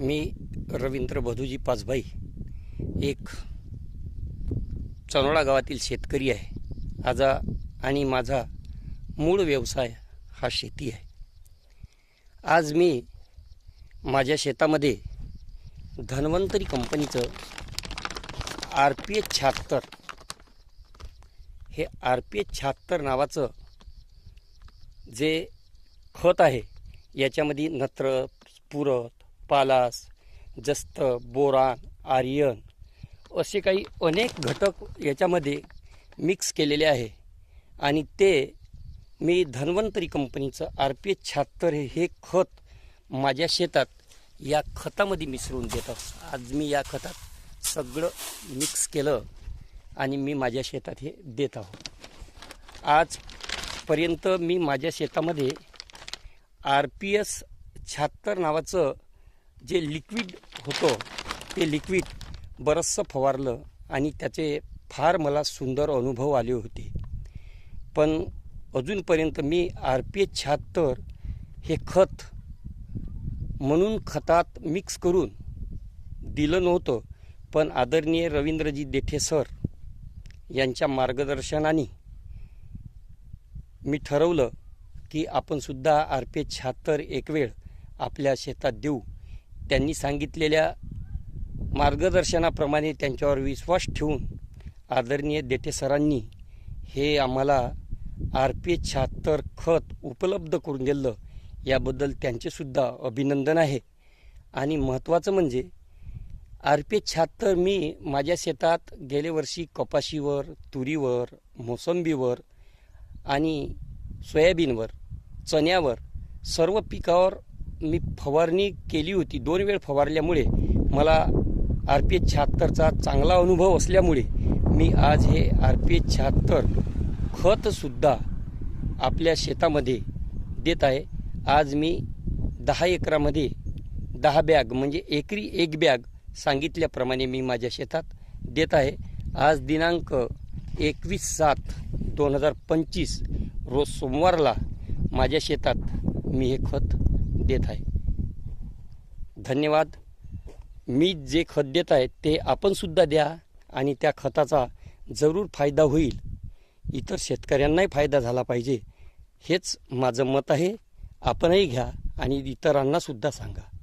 मी रवींद्र बधूजी पाचभाई एक चनोळा गावातील शेतकरी आहे. आजा आणि माझा मूळ व्यवसाय हा शेती आहे. आज मी माझ्या शेतामध्ये धन्वंतरी कंपनीचं आर पी एच शहात्तर हे आर पी एच शहात्तर नावाचं जे खत आहे याच्यामध्ये नत्र स्फुरत पालास जस्त बोरान आर्यन असे काही अनेक घटक याच्यामध्ये मिक्स केलेले आहे. आणि ते मी धन्वंतरी कंपनीचं आर पी एच शहात्तर हे खत माझ्या शेतात या खतामध्ये मिसळून देतो आज मी या खतात सगळं मिक्स केलं आणि मी माझ्या शेतात हे देत आहोत आजपर्यंत मी माझ्या शेतामध्ये आर पी एस शहात्तर नावाचं जे लिक्विड होतं ते लिक्विड बरंचसं फवारलं आणि त्याचे फार मला सुंदर अनुभव आले होते. पण अजूनपर्यंत मी आर पी एच शहात्तर हे खत म्हणून खतात मिक्स करून दिलं नव्हतं पण आदरणीय रवींद्रजी देठे सर यांच्या मार्गदर्शनाने मी ठरवलं की आपणसुद्धा आर पी एच शहात्तर एक वेळ आपल्या शेतात देऊ. त्यांनी सांगितलेल्या मार्गदर्शनाप्रमाणे त्यांच्यावर विश्वास ठेवून आदरणीय देठे सरांनी हे आम्हाला आर पी एच शहात्तर खत उपलब्ध करून दिलं याबद्दल त्यांचेसुद्धा अभिनंदन आहे. आणि महत्त्वाचं म्हणजे आर पी एच शहात्तर मी माझ्या शेतात गेल्या वर्षी कपाशीवर तुरीवर मोसंबीवर आणि सोयाबीनवर चण्यावर सर्व पिकावर मी फवारणी केली होती दोन वेळ फवारल्यामुळे मला आर पी एच शहात्तरचा चांगला अनुभव असल्यामुळे मी आज हे आर पी एच शहात्तर खतसुद्धा आपल्या शेतामध्ये देत आहे. आज मी दहा एकरामध्ये दहा बॅग म्हणजे एकरी एक बॅग सांगितल्याप्रमाणे मी माझ्या शेतात देत आहे. आज दिनांक एकवीस सात दोन हजार पंचवीस रोज सोमवारला माझ्या शेतात मी हे खत देत आहे. धन्यवाद. मी जे खत देत आहे ते आपणसुद्धा द्या आणि त्या खताचा जरूर फायदा होईल. इतर शेतकऱ्यांनाही फायदा झाला पाहिजे हेच माझं मत आहे. आपणही घ्या आणि इतरांनासुद्धा सांगा.